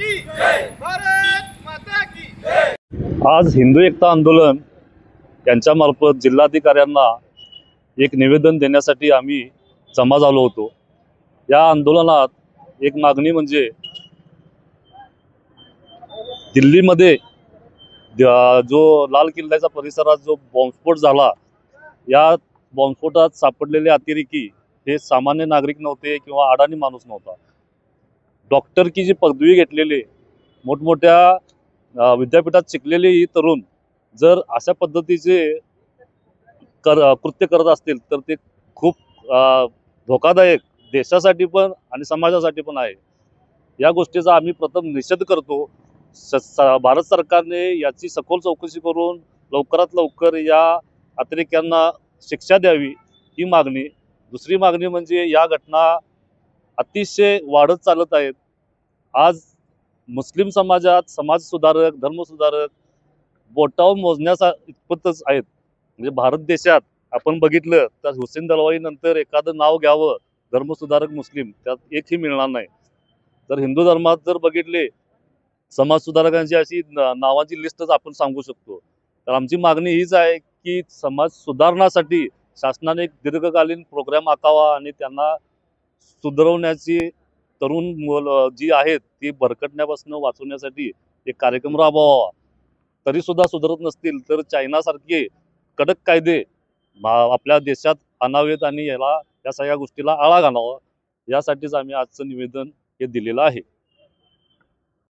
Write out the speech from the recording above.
की। भारत माता की। आज हिंदू एकता आंदोलन यांच्यामार्फत जिल्हाधिकाऱ्यांना एक निवेदन देण्यासाठी आम्ही जमा झालो होतो. या आंदोलनात एक मागणी म्हणजे दिल्लीमध्ये जो लाल किल्ल्याचा परिसरात जो बॉम्बस्फोट झाला या बॉम्बस्फोटात सापडलेले अतिरेकी हे सामान्य नागरिक नव्हते किंवा अडाणी माणूस नव्हता. डॉक्टरकी जी पदवी घेतलेले मोठमोठ्या विद्यापीठात शिकलेले ही तरुण जर अशा पद्धतीचे कर कृत्य करत असतील तर ते खूप धोकादायक देशासाठी पण आणि समाजासाठी पण आहे. या गोष्टीचा आम्ही प्रथम निषेध करतो. स स- भारत सरकारने याची सखोल चौकशी करून लवकरात लवकर या अतिरेक्यांना शिक्षा द्यावी ही मागणी. दुसरी मागणी म्हणजे या घटना अतिशय वाढत चालत आहेत. आज मुस्लिम समाजात समाजसुधारक धर्मसुधारक बोटावर मोजण्याचा इतपतच आहेत. म्हणजे भारत देशात आपण बघितलं तर हुसेन दलवाई नंतर एखादं नाव घ्यावं धर्मसुधारक मुस्लिम त्यात एकही मिळणार नाही. तर हिंदू धर्मात जर बघितले समाजसुधारकांची अशी नावाची नावांची लिस्टच आपण सांगू शकतो. तर आमची मागणी हीच आहे की समाज सुधारणासाठी शासनाने एक दीर्घकालीन प्रोग्राम आखावा आणि त्यांना सुधरवण्याची तरुण मुलं जी आहेत ती भरकटण्यापासून वाचवण्यासाठी एक कार्यक्रम राबवावा. तरी सुद्धा सुधारत नसतील तर चायनासारखे कडक कायदे आपल्या देशात आणावेत आणि याला या सगळ्या गोष्टीला आळा घालावा. यासाठीच आम्ही आजचं निवेदन हे दिलेलं आहे.